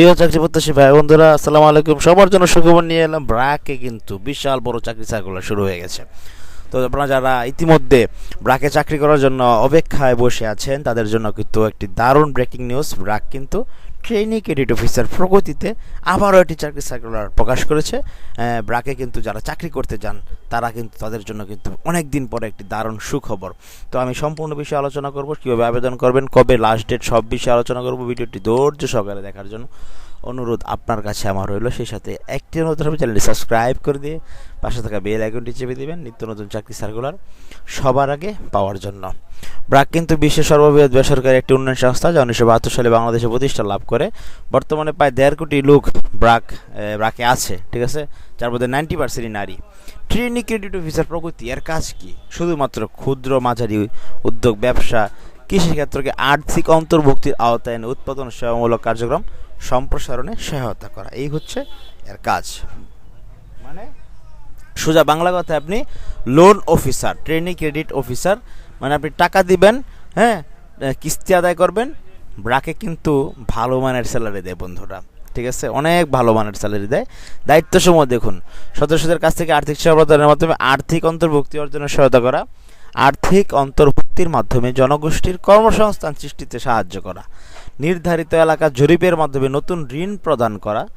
প্রিয় চাকরি প্রত্যাশী ভাই বন্ধুরা, আসসালামু আলাইকুম। সবার জন্য সুখবর নিয়ে এলাম ব্রাকে কিন্তু বিশাল বড় চাকরি সার্কুলার শুরু হয়ে গেছে। তো আপনারা যারা ইতিমধ্যে ব্রাকে চাকরি করার জন্য অপেক্ষায় বসে আছেন, তাদের জন্য কিন্তু একটি দারুণ ব্রেকিং নিউজ ব্রাক কিন্তু ট্রেনিং ক্রেডিট অফিসার প্রগতিতে আবারও একটি চাকরি সার্কুলার প্রকাশ করেছে। ব্রাকে কিন্তু যারা চাকরি করতে যান, তারা কিন্তু তাদের জন্য কিন্তু অনেক দিন পরে একটি দারুণ সুখবর। তো আমি সম্পূর্ণ বিষয়ে আলোচনা করব, কীভাবে আবেদন করবেন, কবে লাস্ট ডেট সব বিষয়ে আলোচনা করব। ভিডিওটি ধৈর্য সহকারে দেখার জন্য। অনুরোধ আপনার কাছে আমার রইল। সেই সাথে একটি নতুন হবে চ্যানেলটি সাবস্ক্রাইব করে দিয়ে পাশে থাকা বেল আইকনটি চেপে দিবেন, নিত্য নতুন চাকরি সার্কুলার সবার আগে পাওয়ার জন্য। ব্রাক কিন্তু বিশ্বের সর্ববৃহৎ বেসরকারি একটি উন্নয়ন সংস্থা, যা উনিশশো বাহাত্তর সালে বাংলাদেশে প্রতিষ্ঠা লাভ করে। বর্তমানে প্রায় দেড় কোটি লোক ব্রাক ব্রাকে আছে, ঠিক আছে? যার মধ্যে নাইনটি পার্সেন্টই নারী। ট্রেনিং ক্রেডিট অফিসার প্রগতি, এর কাজ কি? শুধুমাত্র ক্ষুদ্র মাঝারি উদ্যোগ, ব্যবসা, কৃষিক্ষেত্রকে আর্থিক অন্তর্ভুক্তির আওতায় উৎপাদন সেবামূলক কার্যক্রম সম্প্রসারণে সহায়তা করা। এই হচ্ছে এর কাজ। মানে সোজা বাংলা কথায় আপনি loan officer training credit officer মানে আপনি টাকা দিবেন হ্যাঁ কিস্তি আদায় করবেন, ব্রাকে কিন্তু ভালো মানের স্যালারি দেয় বন্ধুরা। ঠিক আছে? অনেক ভালো মানের স্যালারি দেয়। দায়িত্ব সমূহ দেখুন। সদস্যদের কাছ থেকে আর্থিক সেবা প্রদানের মাধ্যমে আর্থিক অন্তর্ভুক্তি অর্জনে সহায়তা করা। আর্থিক অন্তর্ভুক্তির মাধ্যমে জনগোষ্ঠীর কর্মসংস্থান সৃষ্টিতে সাহায্য করা। নির্ধারিত এলাকা জরিপের মাধ্যমে নতুন ঋণ প্রদান করা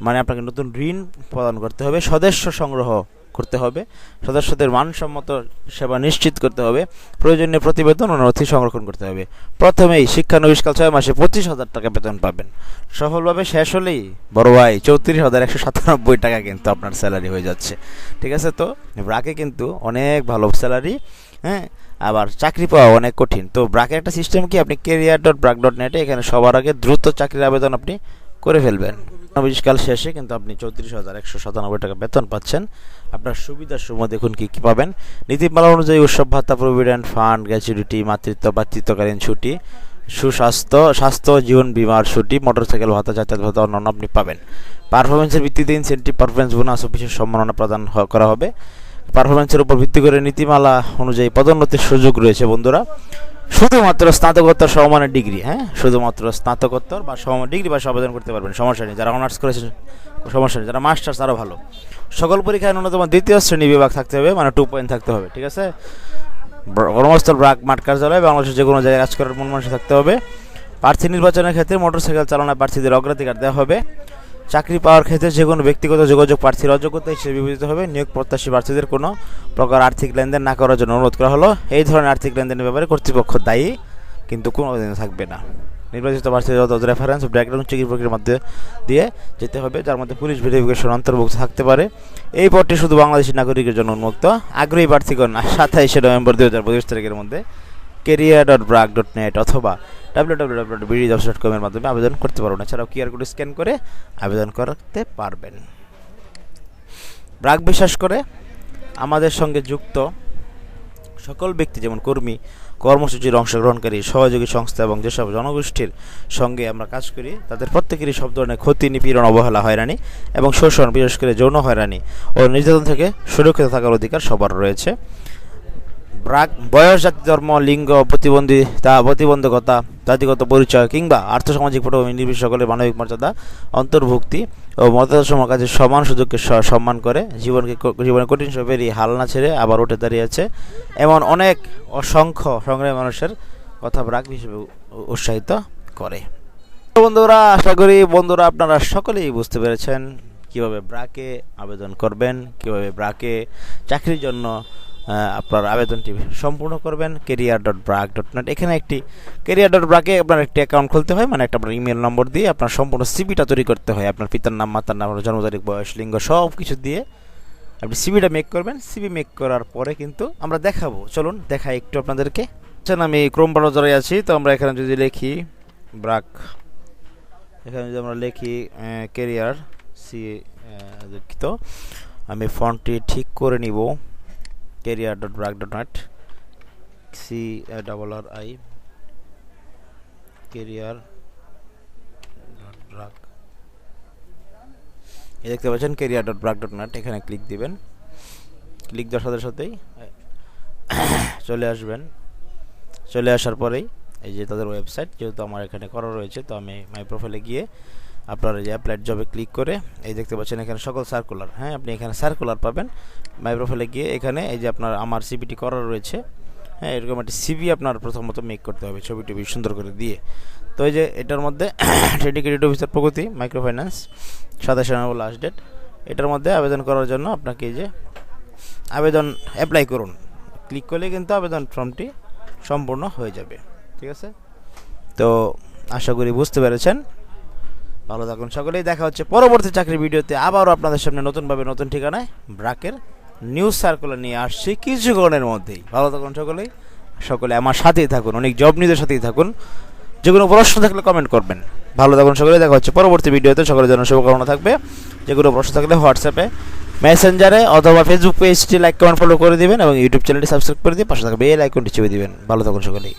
মানে আপনাকে নতুন ঋণ প্রদান করতে হবে সদস্য সংগ্রহ করতে হবে। সদস্যদের মানসম্মত সেবা নিশ্চিত করতে হবে। প্রয়োজনীয় প্রতিবেদন ও নথি সংরক্ষণ করতে হবে। প্রথমেই শিক্ষানবিষ্কাল ছয় মাসে পঁচিশ হাজার টাকা বেতন পাবেন। সফলভাবে শেষ হলেই বড় ভাই চৌত্রিশ হাজার একশো সাতানব্বই টাকা কিন্তু আপনার স্যালারি হয়ে যাচ্ছে। ঠিক আছে তো? ব্রাকে কিন্তু অনেক ভালো স্যালারি হ্যাঁ? আবার চাকরি পাওয়া অনেক কঠিন। তো ব্রাকের একটা সিস্টেম কি? আপনি কেরিয়ার ডট ব্রাক ডট নেটে এখানে সবার আগে দ্রুত চাকরির আবেদন আপনি করে ফেলবেন। কাল শেষে কিন্তু আপনি চৌত্রিশ হাজার একশো সাতানব্বই টাকা বেতন পাচ্ছেন। আপনার সুবিধার সময় দেখুন কি কি পাবেন। নীতিমালা অনুযায়ী উৎসব, ভাতা, প্রভিডেন্ট, ফান্ড গ্যাচুরিটি মাতৃত্ব বাতৃত্বকালীন ছুটি, সুস্বাস্থ্য, স্বাস্থ্য, জীবন বিমার ছুটি, মোটরসাইকেল, ভাতা, যাতায়াত ভাতা অন্যান্য আপনি পাবেন। পারফরমেন্সের ভিত্তিতে ইনসেন্টিভ পারফরমেন্স বোনাস বিশেষ সম্মাননা প্রদান করা হবে। পারফরমেন্সের উপর ভিত্তি করে নীতিমালা অনুযায়ী পদোন্নতির সুযোগ রয়েছে বন্ধুরা। শুধুমাত্র স্নাতকোত্তর সমমানের ডিগ্রি হ্যাঁ? শুধুমাত্র স্নাতকোত্তর বা সমমান ডিগ্রি বা আবেদন করতে পারবেন, সমস্যা নেই। যারা অনার্স করেছেন, সমস্যা নেই। যারা মাস্টার্স আরও ভালো। সকল পরীক্ষায় ন্যূনতম দ্বিতীয় শ্রেণি বিভাগ থাকতে হবে মানে টু পয়েন্ট থাকতে হবে, ঠিক আছে? কর্মস্থল ব্রাক, মাঠ কার্যালয়, বাংলাদেশের যে কোনো জায়গায় কাজ করার মন মানুষ থাকতে হবে। প্রার্থী নির্বাচনের ক্ষেত্রে মোটরসাইকেল চালানোর প্রার্থীদের অগ্রাধিকার দেওয়া হবে। চাকরি পাওয়ার ক্ষেত্রে যে কোনো ব্যক্তিগত যোগাযোগ প্রার্থীর অযোগ্যতা হিসেবে বিবেচিত হবে। নিয়োগ প্রত্যাশী প্রার্থীদের কোনো প্রকার আর্থিক লেনদেন না করার জন্য অনুরোধ করা হলো। এই ধরনের আর্থিক লেনদেনের ব্যাপারে কর্তৃপক্ষ দায়ী, কিন্তু কোনো দিন থাকবে না। নির্বাচিত প্রার্থীদের রেফারেন্স ব্যাকগ্রাউন্ড চেকিং প্রক্রিয়ার মধ্যে দিয়ে যেতে হবে, যার মধ্যে পুলিশ ভেরিফিকেশন অন্তর্ভুক্ত থাকতে পারে। এই পদটি শুধু বাংলাদেশি নাগরিকের জন্য উন্মুক্ত। আগ্রহী প্রার্থীগণ সাতাইশে নভেম্বর দুই হাজার পঁচিশ তারিখের মধ্যে career dot BRAC dot net অথবা W W W dot B D jobs dot কমের মাধ্যমে আবেদন করতে পারবেন এছাড়াও কিউআর কোড স্ক্যান করে আবেদন করতে পারবেন। ব্রাক বিশ্বাস করে, আমাদের সঙ্গে যুক্ত সকল ব্যক্তি যেমন কর্মী, কর্মসূচির অংশগ্রহণকারী, সহযোগী সংস্থা এবং যেসব জনগোষ্ঠীর সঙ্গে আমরা কাজ করি, তাদের প্রত্যেকেরই সব ধরনের ক্ষতি, নিপীড়ন, অবহেলা, হয়রানি এবং শোষণ, বিশেষ করে যৌন হয়রানি ও নির্যাতন থেকে সুরক্ষিত থাকার অধিকার সবার রয়েছে। ব্রাক বয়স জাতি ধর্ম, লিঙ্গ প্রতিবন্ধিতা প্রতিবন্ধকতা, জাতিগত পরিচয় কিংবা আর্থসামাজিক পটভূমি নির্বিশেষে সকলের মানবিক মর্যাদা, অন্তর্ভুক্তি ও মতাদর্শম কাজে সমান সুযোগকে সম্মান করে জীবনকে জীবনে কঠিন সব পেরিয়ে হাল না ছেড়ে আবার উঠে দাঁড়িয়েছে এমন অনেক অসংখ্য সংগ্রামী মানুষের কথা ব্রাক হিসেবে উৎসাহিত করে। তো বন্ধুরা, আশা করি বন্ধুরা আপনারা সকলেই বুঝতে পেরেছেন কীভাবে ব্রাকে আবেদন করবেন, কীভাবে ব্রাকে চাকরির জন্য আপনার আবেদনটি সম্পূর্ণ করবেন career dot BRAC dot net এখানে একটি কেরিয়ার ডট ব্রাকে আপনার একটি অ্যাকাউন্ট খুলতে হয় মানে একটা আপনার ইমেল নম্বর দিয়ে আপনার সম্পূর্ণ সিবিটা তৈরি করতে হয়। আপনার পিতার নাম, মাতার নাম জন্ম তারিখ, বয়স, লিঙ্গ সব কিছু দিয়ে আপনি সিবিটা মেক করবেন। সিবি মেক করার পরে কিন্তু আমরা দেখাবো। চলুন, দেখাই একটু আপনাদেরকে। আচ্ছা আমি ক্রোম ব্রাউজারে আছি, তো আমরা এখানে যদি লিখি ব্রাক এখানে যদি আমরা লিখি কেরিয়ার সি দুঃখিত আমি ফন্টটি ঠিক করে নিব। Career dot BRAC dot net C double R I career dot BRAC এই দেখতে পাচ্ছেন career dot BRAC dot net এখানে ক্লিক দিবেন। ক্লিক দেওয়ার সাথে সাথেই, চলে আসবেন। চলে আসার পরেই, এই যে তাদের ওয়েবসাইট যেহেতু আমার এখানে করা রয়েছে, তো আমি মাই প্রোফাইলে গিয়ে আপনার এই অ্যাপ্লাইড জবে ক্লিক করে, এই দেখতে পাচ্ছেন এখানে সকল সার্কুলার হ্যাঁ আপনি এখানে সার্কুলার পাবেন। মাই গিয়ে এখানে এই যে আপনার আমার সিবিটি করা রয়েছে। হ্যাঁ এরকম একটি সিবি আপনার প্রথমত মেক করতে হবে ছবি টবি সুন্দর করে দিয়ে। তো এই যে এটার মধ্যে dedicated officer Pragati micro finance সাতাশে নভেম্বর লাস্ট ডেট এটার মধ্যে আবেদন করার জন্য আপনাকে এই যে আবেদন অ্যাপ্লাই করুন। ক্লিক করলে কিন্তু আবেদন ফর্মটি সম্পূর্ণ হয়ে যাবে। ঠিক আছে? তো আশা করি বুঝতে পেরেছেন। ভালো থাকুন সকলেই। দেখা হচ্ছে পরবর্তী চাকরির ভিডিওতে। আবারও আপনাদের সামনে নতুনভাবে নতুন ঠিকানায় ব্রাকের নিউজ সার্কুলার নিয়ে আসছি কিছুক্ষণের মধ্যেই। ভালো থাকুন সকলেই। সকলে আমার সাথেই থাকুন, অনেক জব নিউজের সাথেই থাকুন। যে কোনো প্রশ্ন থাকলে কমেন্ট করবেন। ভালো থাকুন সকলে দেখা হচ্ছে পরবর্তী ভিডিওতে। সকলের জন্য শুভকামনা থাকবে। যে কোনো প্রশ্ন থাকলে হোয়াটসঅ্যাপে, মেসেঞ্জারে অথবা ফেসবুক পেজটি লাইক কমেন্ট ফলো করে দিবেন এবং ইউটিউব চ্যানেলটি সাবস্ক্রাইব করে দিয়ে পাশে থাকবে এই আইকনটি চেপে দিবেন। ভালো থাকুন সকলেই।